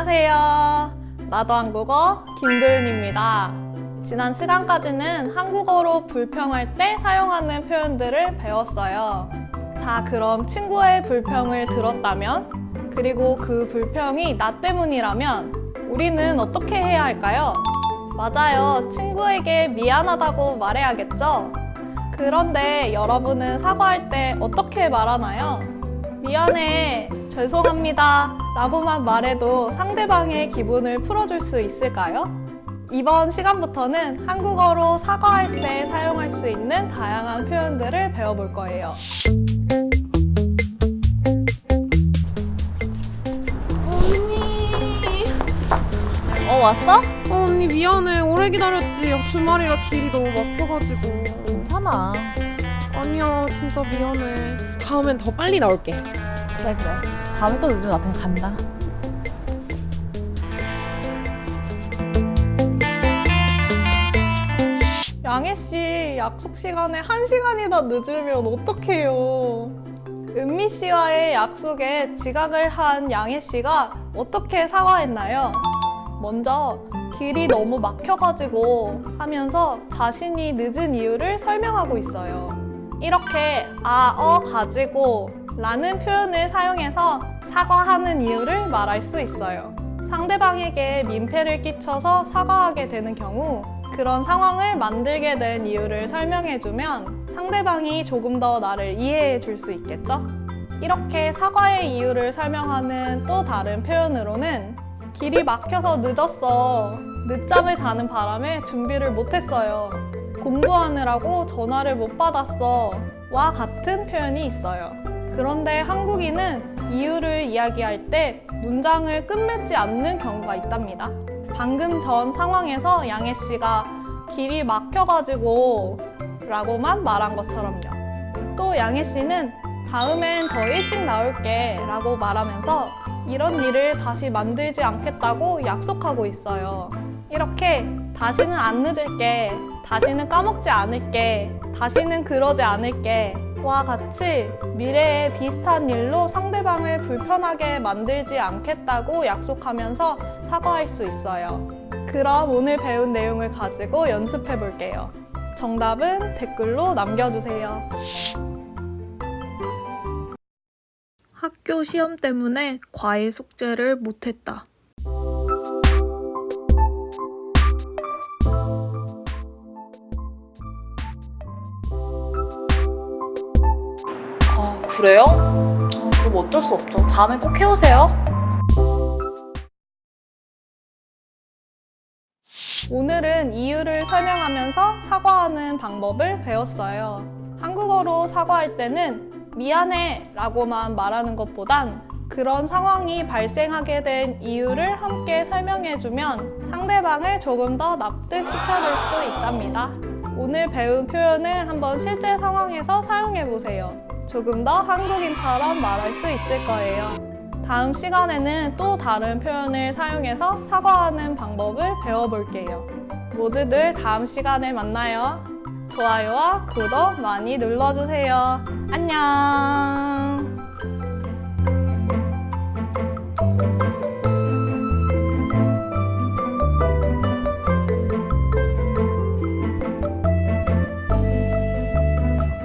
안녕하세요. 나도 한국어 김도윤입니다. 지난 시간까지는 한국어로 불평할 때 사용하는 표현들을 배웠어요. 자, 그럼 친구의 불평을 들었다면, 그리고 그 불평이 나 때문이라면, 우리는 어떻게 해야 할까요? 맞아요. 친구에게 미안하다고 말해야겠죠? 그런데 여러분은 사과할 때 어떻게 말하나요? 미안해, 죄송합니다 라고만 말해도 상대방의 기분을 풀어줄 수 있을까요? 이번 시간부터는 한국어로 사과할 때 사용할 수 있는 다양한 표현들을 배워볼 거예요. 언니 어 왔어? 어, 언니 미안해 오래 기다렸지 야, 주말이라 길이 너무 막혀가지고 괜찮아. 아니야 진짜 미안해 다음엔 더 빨리 나올게 그래 그래. 다음에 또 늦으면 나 그냥 간다. 양혜 씨, 약속 시간에 한 시간이나 늦으면 어떡해요? 은미 씨와의 약속에 지각을 한 양혜 씨가 어떻게 사과했나요? 먼저 길이 너무 막혀가지고 하면서 자신이 늦은 이유를 설명하고 있어요. 이렇게 아, 어, 가지고 라는 표현을 사용해서 사과하는 이유를 말할 수 있어요. 상대방에게 민폐를 끼쳐서 사과하게 되는 경우 그런 상황을 만들게 된 이유를 설명해주면 상대방이 조금 더 나를 이해해 줄 수 있겠죠? 이렇게 사과의 이유를 설명하는 또 다른 표현으로는 길이 막혀서 늦었어. 늦잠을 자는 바람에 준비를 못했어요. 공부하느라고 전화를 못 받았어. 와 같은 표현이 있어요. 그런데 한국인은 이유를 이야기할 때 문장을 끝맺지 않는 경우가 있답니다. 방금 전 상황에서 양혜 씨가 길이 막혀가지고 라고만 말한 것처럼요. 또 양혜 씨는 다음엔 더 일찍 나올게 라고 말하면서 이런 일을 다시 만들지 않겠다고 약속하고 있어요. 이렇게 다시는 안 늦을게, 다시는 까먹지 않을게, 다시는 그러지 않을게 와 같이 미래에 비슷한 일로 상대방을 불편하게 만들지 않겠다고 약속하면서 사과할 수 있어요. 그럼 오늘 배운 내용을 가지고 연습해 볼게요. 정답은 댓글로 남겨주세요. 학교 시험 때문에 과외 숙제를 못했다. 아 그래요? 어, 그럼 어쩔 수 없죠. 다음에 꼭 해오세요. 오늘은 이유를 설명하면서 사과하는 방법을 배웠어요. 한국어로 사과할 때는 미안해 라고만 말하는 것보단 그런 상황이 발생하게 된 이유를 함께 설명해주면 상대방을 조금 더 납득시켜줄 수 있답니다. 오늘 배운 표현을 한번 실제 상황에서 사용해 보세요. 조금 더 한국인처럼 말할 수 있을 거예요. 다음 시간에는 또 다른 표현을 사용해서 사과하는 방법을 배워볼게요. 모두들 다음 시간에 만나요. 좋아요와 구독 많이 눌러주세요. 안녕!